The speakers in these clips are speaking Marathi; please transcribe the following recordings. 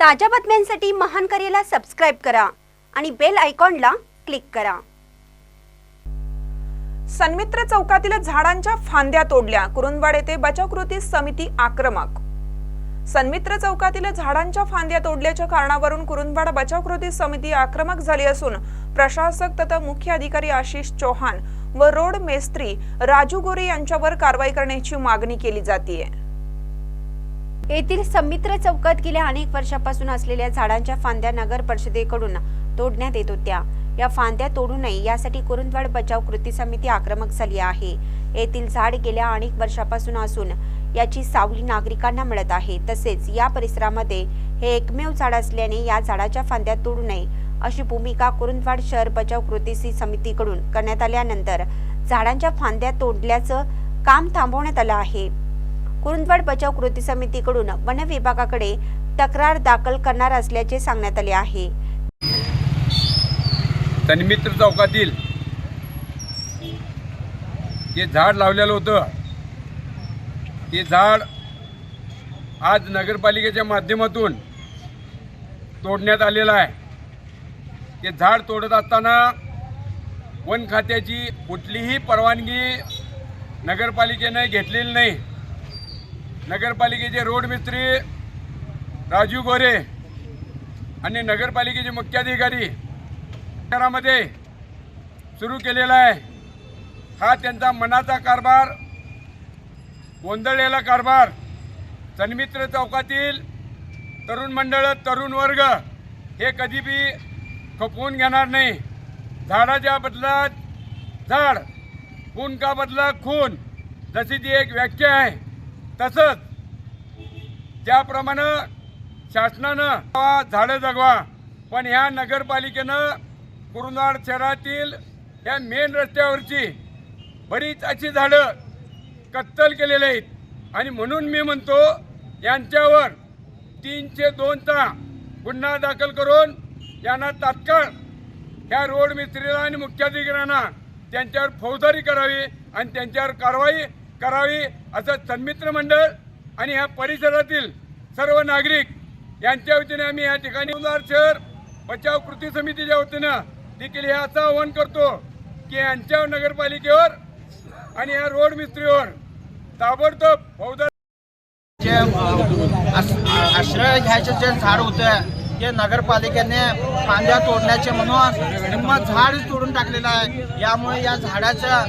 ताज्या बातम्यांसाठी महान करेला सबस्क्राईब करा आणि बेल आयकॉनला क्लिक करा. सन्मित्र चौकातील झाडांच्या फांद्या तोडल्या. कुरुंदवाड येथे बचाव कृती समिती आक्रमक. सन्मित्र चौकातील झाडांच्या फांद्या तोडल्याच्या कारणावरून कुरुंदवाड बचाव कृती समिती आक्रमक झाली असून प्रशासक तथा मुख्य अधिकारी आशिष चौहान व रोड मेस्त्री राजू गोरे यांच्यावर कारवाई करण्याची मागणी केली जाते येथील समित्र चौकात गेल्या अनेक वर्षापासून असलेल्या झाडांच्या फांद्या नगर परिषदेकडून तोडण्यात येत होत्या. या फांद्या तोडू नये यासाठी कुरुंदवाड बचाव कृती समिती आक्रमक झाली आहे. येथील झाड गेल्या अनेक वर्षापासून असून याची सावली नागरिकांना मिळत आहे. तसेच या परिसरामध्ये हे एकमेव झाड असल्याने या झाडाच्या फांद्या तोडू नये अशी भूमिका कुरुंदवाड शहर बचाव कृती समितीकडून करण्यात आल्यानंतर झाडांच्या फांद्या तोडल्याचं काम थांबवण्यात आलं आहे. कुरुंदवाड बचाव कृती समितीकडून वन विभागाकडे तक्रार दाखल करणार असल्याचे सांगण्यात आले आहे. तन्मित्र चौकातील ते झाड लावलेलं होतं ते झाड आज नगरपालिकेच्या माध्यमातून तोडण्यात आलेलं आहे. ते झाड तोडत असताना वन खात्याची कुठलीही परवानगी नगरपालिकेनं घेतलेली नाही. नगरपालिकेचे रोड मिस्त्री राजू गोरे आणि नगरपालिकेचे मुख्याधिकारी शहरामध्ये सुरू केलेला आहे. हा त्यांचा मनाचा कारभार गोंधळलेला कारभार सन्मित्र चौकातील तरुण मंडळ तरुण वर्ग हे कधी बी खपवून घेणार नाही. झाडाच्या बदलात झाड खून का बदला खून जशी ती एक व्याख्या आहे. तसंच त्याप्रमाणे शासनानं झाडं जगवा पण ह्या नगरपालिकेनं कुरुंदवाड शहरातील या मेन रस्त्यावरची बरीच अशी झाडं कत्तल केलेले आहेत. आणि म्हणून मी म्हणतो यांच्यावर तीनशे दोनचा गुन्हा दाखल करून यांना तात्काळ ह्या रोड मिस्त्रीला आणि मुख्याधिकाऱ्यांना त्यांच्यावर फौजदारी करावी आणि त्यांच्यावर कारवाई करावी असं सन्मित्र मंडळ आणि ह्या परिसरातील सर्व नागरिक यांच्या वतीने आम्ही या ठिकाणी उदार शहर बचाव कृती समितीच्या वतीनं देखील हे असं आवाहन करतो की यांच्या नगरपालिकेवर आणि या रोड मिस्त्रीवर ताबडतोब फौजदारी आश्रय घ्यायचं जे झाड होतं हे नगरपालिकेने फांद्या तोडण्याचे म्हणून निम्म झाड तोडून टाकलेलं आहे. यामुळे या झाडाचं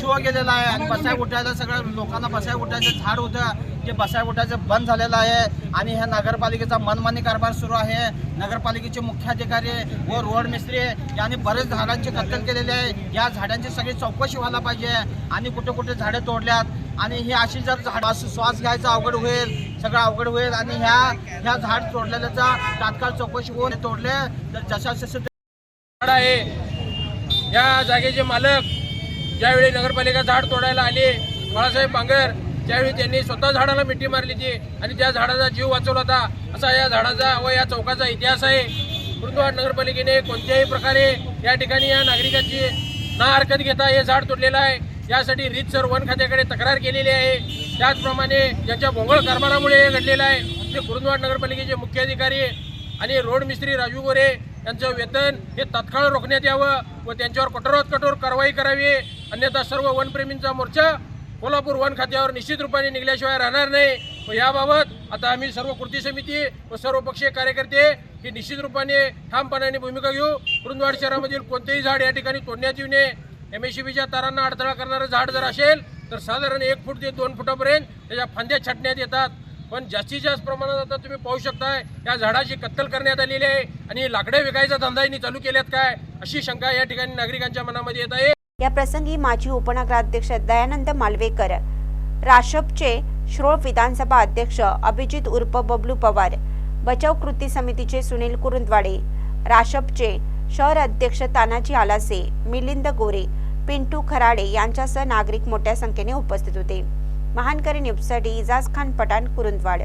शो गेलेला आहे. आणि बसाय उठायला सगळं लोकांना बसाय उठायचं झाड होतं. ते बसाय बंद झालेलं आहे आणि ह्या नगरपालिकेचा मनमानी कारभार सुरू आहे. नगरपालिकेचे मुख्याधिकारी व रोड मिस्त्री यांनी बरेच झाडांची कत्तल केलेली आहे. या झाडांची सगळी चौकशी व्हायला पाहिजे आणि कुठे कुठे झाडे तोडल्यात. आणि ही अशी जर झाड श्वास घ्यायचा अवघड होईल सगळं अवघड होईल आणि ह्या ह्या झाड तोडलेल्याचा तात्काळ चौकशी होऊन तोडले तर जशा झाड आहे. या जागेचे मालक ज्यावेळी नगरपालिका झाड तोडायला आले बाळासाहेब बांगर त्यावेळी त्यांनी स्वतः झाडाला मिठी मारली होती आणि त्या झाडाचा जीव वाचवला होता असा या झाडाचा व या चौकाचा इतिहास आहे. कुरुंदवाड नगरपालिकेने कोणत्याही प्रकारे या ठिकाणी या नागरिकांची ना हरकत घेता हे झाड तोडलेलं आहे. यासाठी रीतसर वन खात्याकडे तक्रार केलेली आहे. त्याचप्रमाणे ज्यांच्या भोंगळ कारभारामुळे हे घडलेलं आहे. ते कुरुंदवाड नगरपालिकेचे मुख्य अधिकारी आणि रोड मिस्त्री राजू गोरे यांचं वेतन हे तात्काळ रोखण्यात यावं व त्यांच्यावर कठोरात कठोर कारवाई करावी. अन्यथा सर्व वनप्रेमींचा मोर्चा कोल्हापूर वन खात्यावर निश्चित रूपाने निघल्याशिवाय राहणार नाही. व याबाबत आता आम्ही सर्व कृती समिती व सर्व पक्षीय कार्यकर्ते हे निश्चित रूपाने ठामपणाने भूमिका घेऊ. कुरुंदवाड शहरामधील कोणतेही झाड या ठिकाणी तोडण्यात येऊ नये. एम एस तारांना अडथळा करणारं झाड जर असेल तर साधारण एक फूट ते दोन फुटापर्यंत त्याच्या फांद्या छाटण्यात येतात. पण जास्तीत जास्त प्रमाणात आता तुम्ही पाहू शकताय या झाडाची कत्तल करण्यात आलेली आहे आणि लाकडे विकायचा धंदा यांनी चालू केल्यात काय? अशी शंका या ठिकाणी नागरिकांच्या मनामध्ये येत आहे. या प्रसंगी माजी उपनगराध्यक्ष दयानंद मालवेकर राशपचे श्रोळ विधानसभा अध्यक्ष अभिजित उर्फ बबलू पवार बचाव कृती समितीचे सुनील कुरुंदवाडे राशपचे शहर अध्यक्ष तानाजी आलासे मिलिंद गोरे पिंटू खराडे यांच्यासह नागरिक मोठ्या संख्येने उपस्थित होते. महानकरी न्यूजसाठी इजाज खान पठाण कुरुंदवाड.